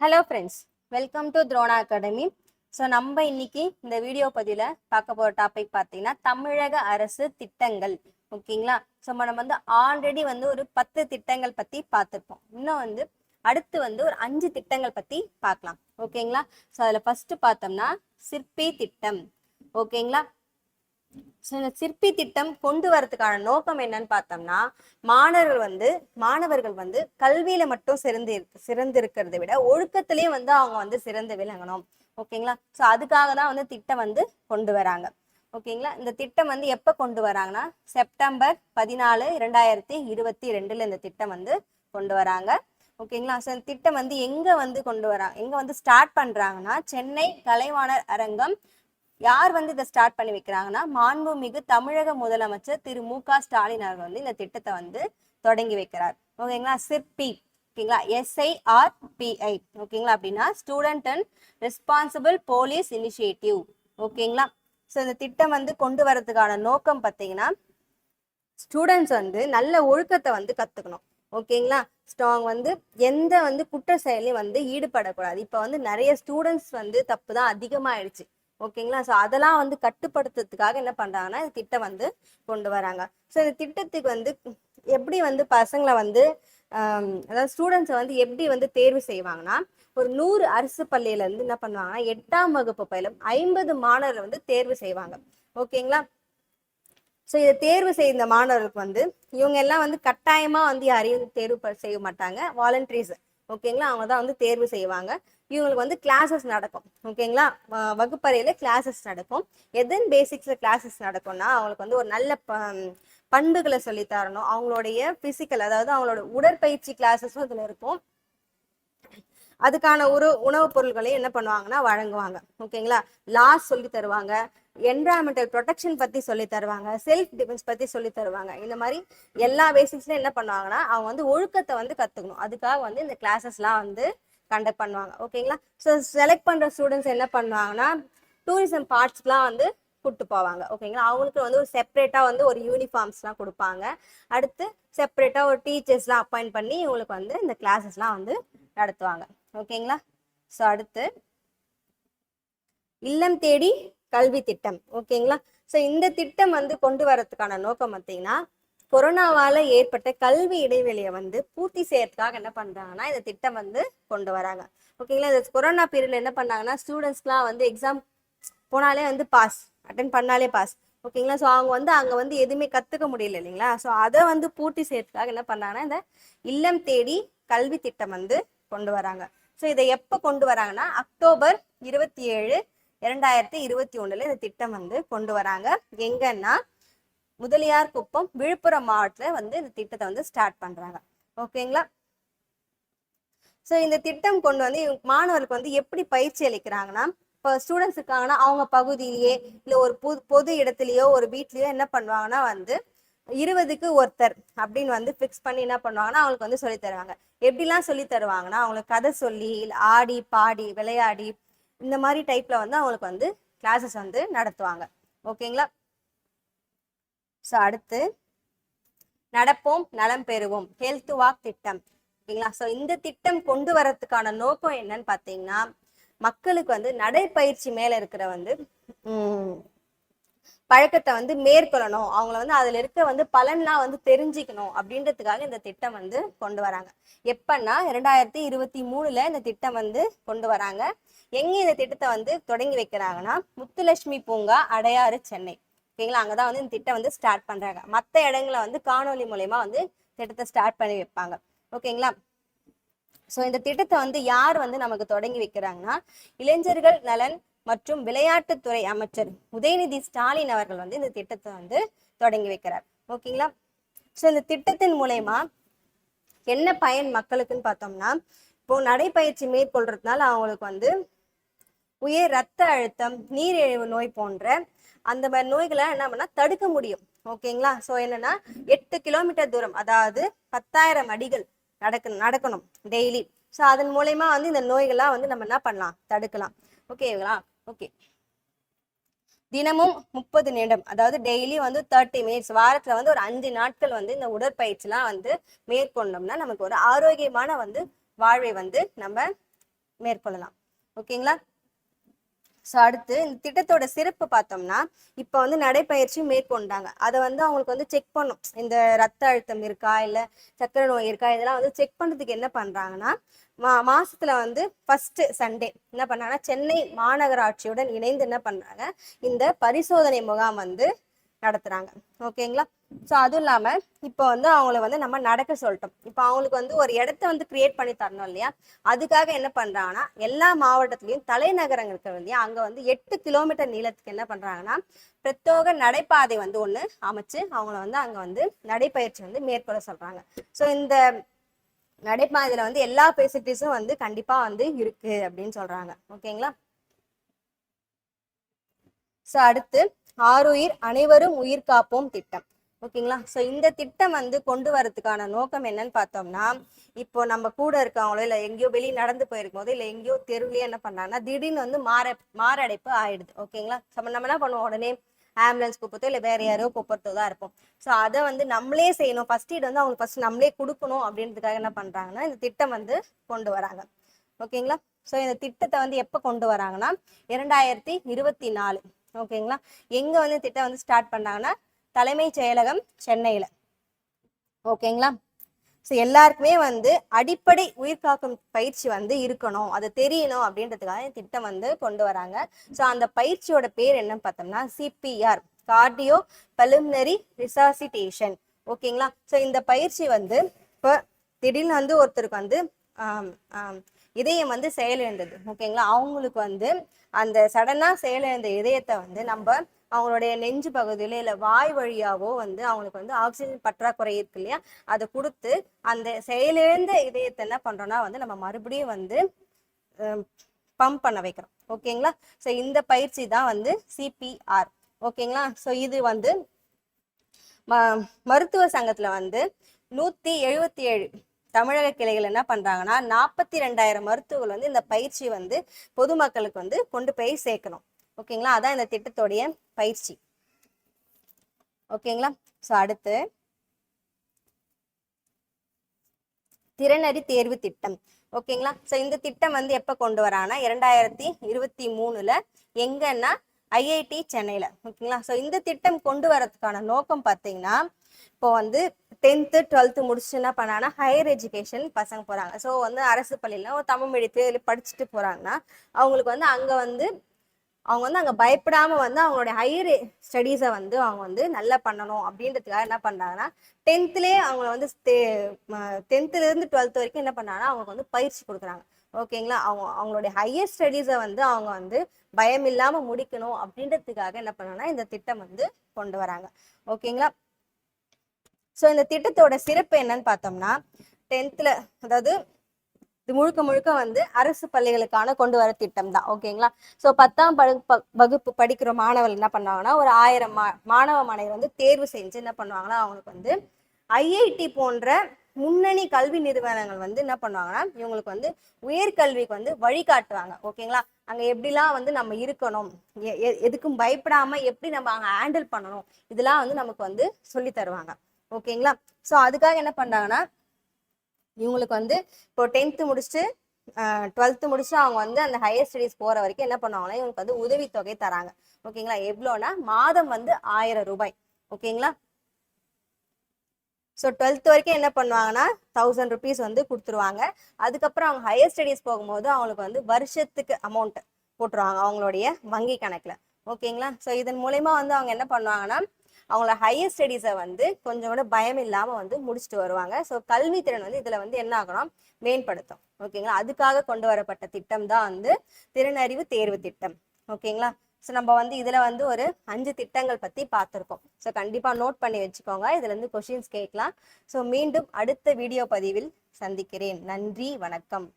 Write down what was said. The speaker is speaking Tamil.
Hello friends welcome to Drona academy so நம்ம இன்னைக்கு இந்த வீடியோ பதிவில் பார்க்க போகிற டாபிக் பார்த்தீங்கன்னா தமிழக அரசு திட்டங்கள். ஓகேங்களா? ஸோ நம்ம வந்து ஆல்ரெடி வந்து ஒரு பத்து திட்டங்கள் பற்றி பார்த்துருப்போம். இன்னும் வந்து அடுத்து வந்து ஒரு அஞ்சு திட்டங்கள் பற்றி பார்க்கலாம். ஓகேங்களா? ஸோ அதில் ஃபர்ஸ்ட் பார்த்தோம்னா சிற்பி திட்டம். ஓகேங்களா? சிற்பி திட்டம் கொண்டு வரதுக்கான நோக்கம் என்னன்னு பார்த்தோம்னா மாணவர்கள் வந்து மாணவர்கள் வந்து கல்வியில மட்டும் சிறந்து இருக்கு- சிறந்து இருக்கிறத விட ஒழுக்கத்திலயும் வந்து அவங்க வந்து சிறந்து விளங்கணும். ஓகேங்களா? ஸோ அதுக்காக தான் வந்து திட்டம் வந்து கொண்டு வராங்க. ஓகேங்களா? இந்த திட்டம் வந்து எப்போ கொண்டு வராங்கன்னா செப்டம்பர் பதினாலு இரண்டாயிரத்தி இருபத்தி ரெண்டுல இந்த திட்டம் வந்து கொண்டு வராங்க. ஓகேங்களா? ஸோ இந்த திட்டம் வந்து எங்க வந்து கொண்டு வராங்க எங்க வந்து ஸ்டார்ட் பண்றாங்கன்னா சென்னை கலைவாணர் அரங்கம் யார் வந்து இதை ஸ்டார்ட் பண்ணி வைக்கிறாங்கன்னா மாண்புமிகு தமிழக முதலமைச்சர் திரு மு க ஸ்டாலின் அவர்கள் வந்து இந்த திட்டத்தை வந்து தொடங்கி வைக்கிறார். ஓகேங்களா? சிற்பி. ஓகேங்களா? எஸ்ஐஆர்பிஐ ஓகேங்களா? அப்படின்னா student and responsible police initiative ஓகேங்களா? ஸோ இந்த திட்டம் வந்து கொண்டு வரதுக்கான நோக்கம் பார்த்தீங்கன்னா ஸ்டூடெண்ட்ஸ் வந்து நல்ல ஒழுக்கத்தை வந்து கற்றுக்கணும் ஓகேங்களா? ஸ்ட்ராங் வந்து எந்த வந்து குற்ற செயலையும் வந்து ஈடுபடக்கூடாது. இப்போ வந்து நிறைய ஸ்டூடெண்ட்ஸ் வந்து தப்பு தான் அதிகமாகிடுச்சு ஓகேங்களா? ஸோ அதெல்லாம் வந்து கட்டுப்படுத்துறதுக்காக என்ன பண்ணுறாங்கன்னா இந்த திட்டம் வந்து கொண்டு வராங்க. ஸோ இந்த திட்டத்துக்கு வந்து எப்படி வந்து பசங்களை வந்து அதாவது ஸ்டூடெண்ட்ஸை வந்து எப்படி வந்து தேர்வு செய்வாங்கன்னா ஒரு நூறு அரசு பள்ளியிலேருந்து என்ன பண்ணுவாங்கன்னா எட்டாம் வகுப்பு பயிலும் ஐம்பது மாணவர்கள் வந்து தேர்வு செய்வாங்க. ஓகேங்களா? ஸோ இதை தேர்வு செய்த மாணவர்களுக்கு வந்து இவங்க எல்லாம் வந்து கட்டாயமாக வந்து யாரையும் தேர்வு ப- செய்ய மாட்டாங்க. வாலண்டரிஸ் ஓகேங்களா? அவங்க தான் வந்து தேர்வு செய்வாங்க. இவங்களுக்கு வந்து கிளாஸஸ் நடக்கும். ஓகேங்களா? வகுப்பறையில் கிளாஸஸ் நடக்கும். எதன் பேசிக்ஸில் கிளாஸஸ் நடக்கும்னா அவங்களுக்கு வந்து ஒரு நல்ல ப- பண்புகளை சொல்லித்தரணும் அவங்களுடைய ஃபிசிக்கல் அதாவது அவங்களோட உடற்பயிற்சி கிளாஸஸும் இதில் இருக்கும். அதுக்கான ஒரு உணவுப் பொருட்களையும் என்ன பண்ணுவாங்கன்னா வழங்குவாங்க. ஓகேங்களா? லாஸ் சொல்லி தருவாங்க. என்வரான்மெண்டல் ப்ரொடெக்ஷன் பத்தி சொல்லி தருவாங்க. செல்ஃப் டிஃபென்ஸ் பத்தி சொல்லி தருவாங்க. இந்த மாதிரி எல்லா பேசிக்ஸ்லையும் என்ன பண்ணுவாங்கன்னா அவங்க வந்து ஒழுக்கத்தை வந்து கத்துக்கணும். அதுக்காக வந்து இந்த கிளாஸஸ்லாம் வந்து கண்டக்ட் பண்ணுவாங்க. ஓகேங்களா? ஸோ செலக்ட் பண்ற ஸ்டூடெண்ட்ஸ் என்ன பண்ணுவாங்கன்னா டூரிசம் பார்ட்ஸ்க்குலாம் வந்து கூட்டு போவாங்க. ஓகேங்களா? அவங்களுக்கு வந்து ஒரு செப்பரேட்டா வந்து ஒரு யூனிஃபார்ம்ஸ்லாம் கொடுப்பாங்க. அடுத்து செப்பரேட்டா ஒரு டீச்சர்ஸ்லாம் அப்பாயிண்ட் பண்ணி இவங்களுக்கு வந்து இந்த கிளாஸஸ்லாம் வந்து நடத்துவாங்க. ஓகேங்களா? ஸோ அடுத்து இல்லம் தேடி கல்வி திட்டம். ஓகேங்களா? ஸோ இந்த திட்டம் வந்து கொண்டு வரதுக்கான நோக்கம் பார்த்தீங்கன்னா கொரோனாவால ஏற்பட்ட கல்வி இடைவெளியை வந்து பூர்த்தி செய்யறதுக்காக என்ன பண்றாங்கன்னா இந்த திட்டம் வந்து கொண்டு வராங்க. ஓகேங்களா? இந்த கொரோனா பீரியட்ல என்ன பண்ணாங்கன்னா ஸ்டூடெண்ட்ஸ்க்குலாம் வந்து எக்ஸாம் போனாலே வந்து பாஸ் அட்டன் பண்ணாலே பாஸ். ஓகேங்களா? ஸோ அவங்க வந்து அங்கே வந்து எதுவுமே கற்றுக்க முடியல இல்லைங்களா? ஸோ அதை வந்து பூர்த்தி செய்யறதுக்காக என்ன பண்ணாங்கன்னா இந்த இல்லம் தேடி கல்வி திட்டம் வந்து கொண்டு வராங்க. ஸோ இதை எப்போ கொண்டு வராங்கன்னா அக்டோபர் இருபத்தி ஏழு இரண்டாயிரத்தி இருபத்தி ஒன்றில் இந்த திட்டம் வந்து கொண்டு வராங்க. எங்கன்னா முதலியார் குப்பம் விழுப்புரம் மாவட்டத்தில் வந்து இந்த திட்டத்தை வந்து ஸ்டார்ட் பண்ணுறாங்க ஓகேங்களா ஸோ இந்த திட்டம் கொண்டு வந்து மாணவர்களுக்கு வந்து எப்படி பயிற்சி அளிக்கிறாங்கன்னா இப்போ ஸ்டூடெண்ட்ஸ் இருக்காங்கன்னா அவங்க பகுதியிலேயே இல்லை ஒரு பொது பொது இடத்துலையோ ஒரு வீட்லேயோ என்ன பண்ணுவாங்கன்னா வந்து இருபதுக்கு ஒருத்தர் அப்படின்னு வந்து ஃபிக்ஸ் பண்ணி என்ன பண்ணுவாங்கன்னா அவங்களுக்கு வந்து சொல்லி தருவாங்க. எப்படிலாம் சொல்லி தருவாங்கன்னா அவங்களுக்கு கதை சொல்லி ஆடி பாடி விளையாடி இந்த மாதிரி டைப்ல வந்து அவங்களுக்கு வந்து கிளாஸஸ் வந்து நடத்துவாங்க. ஓகேங்களா? ஸோ அடுத்து நடப்போம் நலம் பெறுவோம் ஹெல்த் வாக் திட்டம். ஓகேங்களா? ஸோ இந்த திட்டம் கொண்டு வரதுக்கான நோக்கம் என்னன்னு பார்த்தீங்கன்னா மக்களுக்கு வந்து நடைப்பயிற்சி மேல இருக்கிற வந்து பழக்கத்தை வந்து மேற்கொள்ளணும். அவங்கள வந்து அதுல இருக்க வந்து பலன்லாம் வந்து தெரிஞ்சுக்கணும் அப்படின்றதுக்காக இந்த திட்டம் வந்து கொண்டு வராங்க. எப்பன்னா இரண்டாயிரத்தி இருபத்தி மூணுல இந்த திட்டம் வந்து கொண்டு வராங்க. எங்க இந்த திட்டத்தை வந்து தொடங்கி வைக்கிறாங்கன்னா முத்துலட்சுமி பூங்கா அடையாறு சென்னை. ஓகேங்களா? அங்கதான் வந்து இந்த திட்டம் வந்து ஸ்டார்ட் பண்றாங்க. மற்ற இடங்களை வந்து காணொலி மூலயமா வந்து திட்டத்தை ஸ்டார்ட் பண்ணி வைப்பாங்க. ஓகேங்களா? ஸோ இந்த திட்டத்தை வந்து யார் வந்து நமக்கு தொடங்கி வைக்கிறாங்கன்னா இளைஞர்கள் நலன் மற்றும் விளையாட்டுத்துறை அமைச்சர் உதயநிதி ஸ்டாலின் அவர்கள் வந்து இந்த திட்டத்தை வந்து தொடங்கி வைக்கிறார். ஓகேங்களா? ஸோ இந்த திட்டத்தின் மூலயமா என்ன பயன் மக்களுக்குன்னு பார்த்தோம்னா இப்போ நடைப்பயிற்சி மேற்கொள்றதுனால அவங்களுக்கு வந்து உயர் ரத்த அழுத்தம் நீரிழிவு நோய் போன்ற அந்த மாதிரி நோய்களை என்ன பண்ணா தடுக்க முடியும். ஓகேங்களா? ஸோ என்னன்னா எட்டு கிலோமீட்டர் தூரம் அதாவது பத்தாயிரம் அடிகள் நடக்க நடக்கணும் டெய்லி. ஸோ அதன் மூலயமா வந்து இந்த நோய்கள்லாம் வந்து நம்ம என்ன பண்ணலாம்? தடுக்கலாம். ஓகேங்களா? ஓகே தினமும் முப்பது நிமிடம் அதாவது டெய்லி வந்து தேர்ட்டி மினிட்ஸ் வாரத்துல வந்து ஒரு அஞ்சு நாட்கள் வந்து இந்த உடற்பயிற்சிலாம் வந்து மேற்கொண்டோம்னா நமக்கு ஒரு ஆரோக்கியமான வந்து வாழ்வை வந்து நம்ம மேற்கொள்ளலாம். ஓகேங்களா ஸோ அடுத்து இந்த திட்டத்தோட சிறப்பு பார்த்தோம்னா இப்போ வந்து நடைப்பயிற்சி மேற்கொண்டாங்க. அதை வந்து அவங்களுக்கு வந்து செக் பண்ணும். இந்த ரத்த அழுத்தம் இருக்கா? இல்லை சக்கரை நோய் இருக்கா? இதெல்லாம் வந்து செக் பண்ணுறதுக்கு என்ன பண்ணுறாங்கன்னா மா மாசத்துல வந்து ஃபர்ஸ்ட் சண்டே என்ன பண்ணாங்கன்னா சென்னை மாநகராட்சியுடன் இணைந்து என்ன பண்றாங்க இந்த பரிசோதனை முகாம் வந்து நடத்துகிறாங்க ஓகேங்களா? ஸோ அதுவும் இல்லாமல் இப்போ வந்து அவங்கள வந்து நம்ம நடக்க சொல்லிட்டோம். இப்போ அவங்களுக்கு வந்து ஒரு இடத்த வந்து கிரியேட் பண்ணி தரணும் இல்லையா? அதுக்காக என்ன பண்ணுறாங்கன்னா எல்லா மாவட்டத்துலேயும் தலைநகரங்கள் இருக்க இல்லையா அங்கே வந்து எட்டு கிலோமீட்டர் நீளத்துக்கு என்ன பண்ணுறாங்கன்னா பிரத்யோக நடைபாதை வந்து ஒன்று அமைச்சு அவங்கள வந்து அங்கே வந்து நடைப்பயிற்சி வந்து மேற்கொள்ள சொல்கிறாங்க ஸோ இந்த நடைபாதையில் வந்து எல்லா ஃபெசிலிட்டிஸும் வந்து கண்டிப்பாக வந்து இருக்குது அப்படின்னு சொல்கிறாங்க ஓகேங்களா? ஸோ அடுத்து ஆறுயிர் அனைவரும் உயிர் காப்போம் திட்டம். ஓகேங்களா? ஸோ இந்த திட்டம் வந்து கொண்டு வரதுக்கான நோக்கம் என்னன்னு பார்த்தோம்னா இப்போ நம்ம கூட இருக்கவங்களோ இல்லை எங்கேயோ வெளியே நடந்து போயிருக்கும் போது இல்லை எங்கேயோ தெருவிலேயே என்ன பண்ணாங்கன்னா திடீர்னு வந்து மார மாரடைப்பு ஆயிடுது. ஓகேங்களா? So, நம்ம என்ன பண்ணுவோம். உடனே ஆம்புலன்ஸ் கூப்பிட்டோ இல்லை வேற யாரோ கூப்பிட்டோ தான் இருப்போம். ஸோ அதை வந்து நம்மளே செய்யணும். ஃபர்ஸ்ட் எய்ட் வந்து அவங்களுக்கு ஃபர்ஸ்ட் நம்மளே கொடுக்கணும் அப்படின்றதுக்காக என்ன பண்ணுறாங்கன்னா இந்த திட்டம் வந்து கொண்டு வராங்க. ஓகேங்களா? ஸோ இந்த திட்டத்தை வந்து எப்போ கொண்டு வராங்கன்னா இரண்டாயிரத்தி இருபத்தி நாலு ஓகேங்களா? எங்க வந்து திட்டம் வந்து ஸ்டார்ட் பண்ணாங்கன்னா தலைமைச் செயலகம் சென்னையில. ஓகேங்களா? ஸோ எல்லாருக்குமே வந்து அடிப்படை உயிர்காக்கும் பயிற்சி வந்து இருக்கணும். அது தெரியணும் அப்படின்றதுக்காக திட்டம் வந்து கொண்டு வராங்க. ஸோ அந்த பயிற்சியோட பேர் என்னன்னு பார்த்தோம்னா சிபிஆர் கார்டியோ பலுமினரி ரிசாசிட்டேஷன் ஓகேங்களா? ஸோ இந்த பயிற்சி வந்து இப்போ திடீர்னு வந்து ஒருத்தருக்கு வந்து ஆம், ஆம், இதயம் வந்து செயலிழந்தது. ஓகேங்களா? அவங்களுக்கு வந்து அந்த சடனாக செயலிழந்த இதயத்தை வந்து நம்ம அவங்களுடைய நெஞ்சு பகுதியில இல்லை வாய் வழியாவோ வந்து அவங்களுக்கு வந்து ஆக்சிஜன் பற்றாக்குறை இருக்கு இல்லையா? அதை கொடுத்து அந்த செயலிழந்த இதயத்தை என்ன பண்றோம்னா வந்து நம்ம மறுபடியும் வந்து பம்ப் பண்ண வைக்கிறோம். ஓகேங்களா? ஸோ இந்த பயிற்சி தான் வந்து சிபிஆர் ஓகேங்களா? ஸோ இது வந்து ம- மருத்துவ சங்கத்துல வந்து நூத்தி எழுபத்தி ஏழு தமிழக கிளைகள் என்ன பண்றாங்கன்னா நாற்பத்தி ரெண்டாயிரம் மருத்துவர்கள் வந்து இந்த பயிற்சி வந்து பொதுமக்களுக்கு வந்து கொண்டு போய் சேர்க்கணும். ஓகேங்களா? அதான் இந்த திட்டத்தோடைய பயிற்சி. ஓகேங்களா? ஸோ அடுத்து. திறனறி தேர்வு திட்டம். ஓகேங்களா? ஸோ இந்த திட்டம் வந்து எப்போ கொண்டு வராங்கன்னா இரண்டாயிரத்தி இருபத்தி மூணுல எங்கன்னா ஐஐடி சென்னையில. ஓகேங்களா? ஸோ இந்த திட்டம் கொண்டு வரதுக்கான நோக்கம் பார்த்தீங்கன்னா இப்போ வந்து டென்த்து டுவெல்த்து முடிச்சுட்டு என்ன பண்ணாங்கன்னா ஹையர் எஜுகேஷன் பசங்க போகிறாங்க ஸோ வந்து அரசு பள்ளியில் ஒரு தமிழ் மீடியத்தில் படிச்சுட்டு போகிறாங்கன்னா அவங்களுக்கு வந்து அங்கே வந்து அவங்க வந்து அங்கே பயப்படாமல் வந்து அவங்களுடைய ஹையர் ஸ்டடீஸை வந்து அவங்க வந்து நல்லா பண்ணணும் அப்படின்றதுக்காக என்ன பண்ணுறாங்கன்னா டென்த்துலேயே அவங்கள வந்து டென்த்துலேருந்து டுவெல்த் வரைக்கும் என்ன பண்ணாங்கன்னா அவங்களுக்கு வந்து பயிற்சி கொடுக்குறாங்க. ஓகேங்களா அவங்க அவங்களுடைய ஹையர் ஸ்டடீஸை வந்து அவங்க வந்து பயம் இல்லாமல் முடிக்கணும் அப்படின்றதுக்காக என்ன பண்ணாங்கன்னா இந்த திட்டம் வந்து கொண்டு வராங்க. ஓகேங்களா ஸோ இந்த திட்டத்தோட சிறப்பு என்னன்னு பார்த்தோம்னா டென்த்தில் அதாவது இது முழுக்க முழுக்க வந்து அரசு பள்ளிகளுக்கான கொண்டு வர திட்டம் தான் ஓகேங்களா ஸோ பத்தாம் படு ப- வகுப்பு படிக்கிற மாணவர்கள் என்ன பண்ணுவாங்கன்னா ஒரு ஆயிரம் மா மாணவ மாணவர் வந்து தேர்வு செஞ்சு என்ன பண்ணுவாங்கன்னா அவங்களுக்கு வந்து ஐஐடி போன்ற முன்னணி கல்வி நிறுவனங்கள் வந்து என்ன பண்ணுவாங்கன்னா இவங்களுக்கு வந்து உயர்கல்விக்கு வந்து வழிகாட்டுவாங்க. ஓகேங்களா அங்கே எப்படிலாம் வந்து நம்ம இருக்கணும்? எ- எ- எதுக்கும் பயப்படாமல் எப்படி நம்ம அங்கே ஹேண்டில் பண்ணணும்? இதெல்லாம் வந்து நமக்கு வந்து சொல்லி தருவாங்க. ஓகேங்களா? ஸோ அதுக்காக என்ன பண்றாங்கன்னா இவங்களுக்கு வந்து இப்போ டென்த்து முடிச்சுட்டு டுவெல்த்து முடிச்சு அவங்க வந்து அந்த ஹையர் ஸ்டடீஸ் போகிற வரைக்கும் என்ன பண்ணுவாங்கன்னா இவங்களுக்கு வந்து உதவித்தொகை தராங்க. ஓகேங்களா? எவ்வளோனா மாதம் வந்து ஆயிரம் ரூபாய். ஓகேங்களா? ஸோ டுவெல்த் வரைக்கும் என்ன பண்ணுவாங்கன்னா தௌசண்ட் ருபீஸ் வந்து கொடுத்துருவாங்க. அதுக்கப்புறம் அவங்க ஹையர் ஸ்டடீஸ் போகும்போது அவங்களுக்கு வந்து வருஷத்துக்கு அமௌண்ட் போட்டுருவாங்க அவங்களுடைய வங்கி கணக்கில். ஓகேங்களா? ஸோ இதன் மூலயமா வந்து அவங்க என்ன பண்ணுவாங்கன்னா அவங்கள ஹையர் ஸ்டடீஸை வந்து கொஞ்சம் கூட பயம் இல்லாமல் வந்து முடிச்சுட்டு வருவாங்க. ஸோ கல்வி திறன் வந்து இதில் வந்து என்ன ஆகணும்? மேம்படுத்தும். ஓகேங்களா அதுக்காக கொண்டு வரப்பட்ட திட்டம் தான் வந்து திறனறிவு தேர்வு திட்டம். ஓகேங்களா ஸோ நம்ம வந்து இதில் வந்து ஒரு அஞ்சு திட்டங்கள் பற்றி பார்த்துருக்கோம். ஸோ கண்டிப்பாக நோட் பண்ணி வச்சுக்கோங்க. இதுலேருந்து கொஷின்ஸ் கேட்கலாம். ஸோ மீண்டும் அடுத்த வீடியோ பதிவில் சந்திக்கிறேன். நன்றி வணக்கம்.